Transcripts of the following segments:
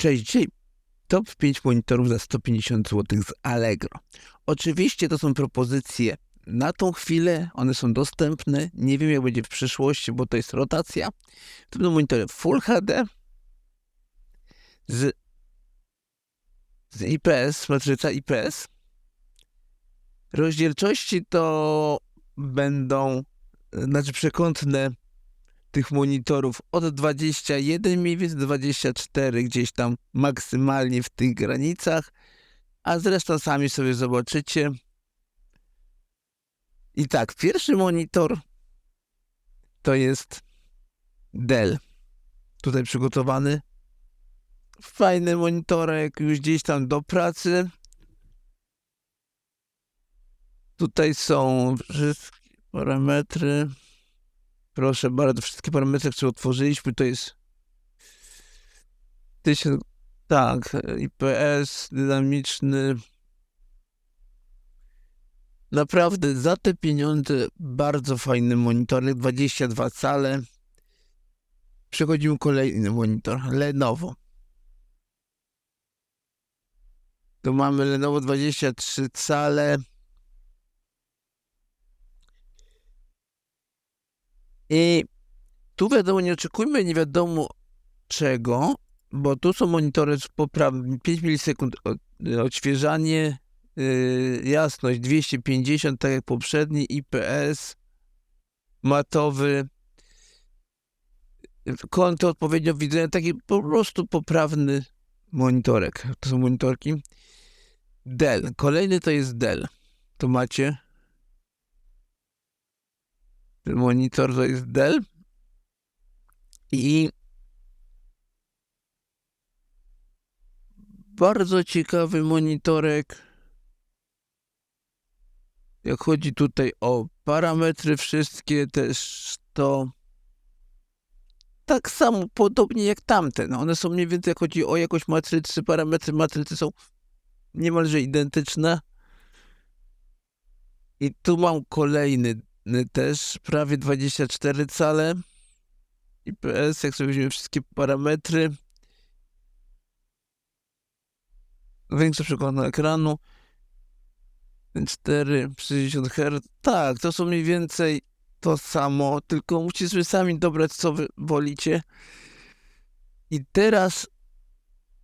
Cześć, dzisiaj top 5 monitorów za 150 zł z Allegro. Oczywiście to są propozycje na tą chwilę, one są dostępne. Nie wiem jak będzie w przyszłości, bo to jest rotacja. To będą monitory Full HD z, z IPS, matryca IPS. Rozdzielczości to będą, znaczy przekątne tych monitorów od 21 mniej więcej 24 gdzieś tam maksymalnie w tych granicach, a zresztą sami sobie zobaczycie. I tak, pierwszy monitor to jest Dell. Tutaj przygotowany. Fajny monitorek, już gdzieś tam do pracy. Tutaj są wszystkie parametry. Proszę bardzo, wszystkie parametry, które otworzyliśmy, to jest 1000, tak, IPS, dynamiczny. Naprawdę za te pieniądze bardzo fajny monitor, 22 cale. Przechodzimy kolejny monitor, Lenovo. Tu mamy Lenovo 23 cale. I tu wiadomo, nie oczekujmy nie wiadomo czego, bo tu są monitory z poprawą 5 milisekund odświeżanie, yy, jasność 250, tak jak poprzedni, IPS, matowy, kąty odpowiednio widzenia, taki po prostu poprawny monitorek. To są monitorki. Dell. Kolejny to jest Dell. Tu macie monitor to jest Dell. I bardzo ciekawy monitorek jak chodzi tutaj o parametry wszystkie też to tak samo podobnie jak tamten one są mniej więcej jak chodzi o jakość matrycy parametry matrycy są niemalże identyczne. I tu mam kolejny też prawie 24 cale. IPS, jak sobie weźmiemy wszystkie parametry. Większe przykład ekranu. 4, 60 Hz. Tak, to są mniej więcej to samo, tylko musicie sobie sami dobrać, co wy wolicie. I teraz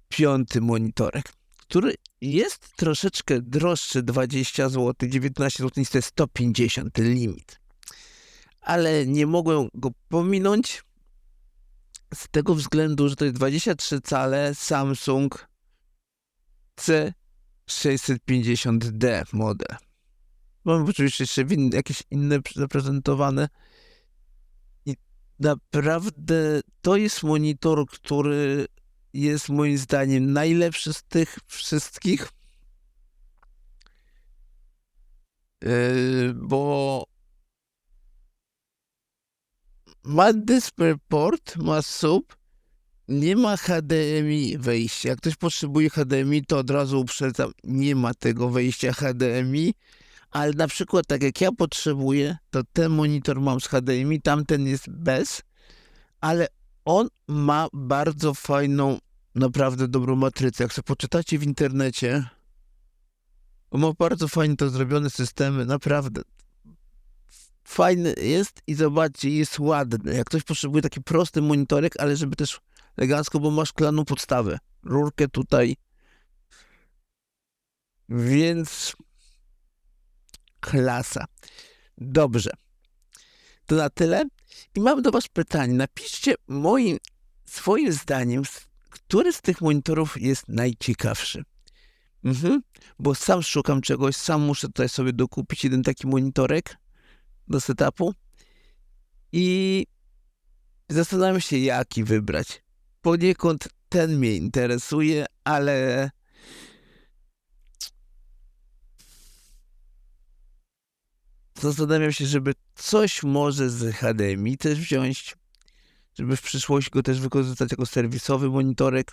piąty monitorek, który jest troszeczkę droższy, 20 zł, 19 zł, niż jest 150 limit. Ale nie mogłem go pominąć z tego względu, że to jest 23 cale Samsung C650D model. Mam oczywiście jeszcze jakieś inne zaprezentowane. I naprawdę to jest monitor, który jest moim zdaniem najlepszy z tych wszystkich. Yy, bo ma DisplayPort, ma sub, nie ma HDMI wejścia. Jak ktoś potrzebuje HDMI, to od razu uprzedzam, nie ma tego wejścia HDMI, ale na przykład tak jak ja potrzebuję, to ten monitor mam z HDMI, tamten jest bez, ale on ma bardzo fajną naprawdę dobrą matrycę. Jak sobie poczytacie w internecie, ma bardzo fajnie to zrobione systemy, naprawdę. Fajny jest i zobaczcie, jest ładny. Jak ktoś potrzebuje taki prosty monitorek, ale żeby też elegancko, bo ma szklaną podstawę. Rurkę tutaj. Więc klasa. Dobrze. To na tyle. I mam do Was pytanie. Napiszcie moim, swoim zdaniem, który z tych monitorów jest najciekawszy. Mhm. Bo sam szukam czegoś, sam muszę tutaj sobie dokupić jeden taki monitorek do setupu i zastanawiam się, jaki wybrać. Poniekąd ten mnie interesuje, ale zastanawiam się, żeby coś może z HDMI też wziąć żeby w przyszłości go też wykorzystać jako serwisowy monitorek.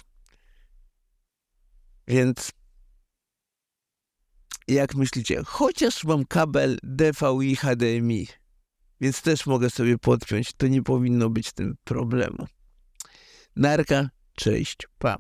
Więc jak myślicie, chociaż mam kabel DVI HDMI, więc też mogę sobie podpiąć, to nie powinno być tym problemu. Narka, cześć, pa.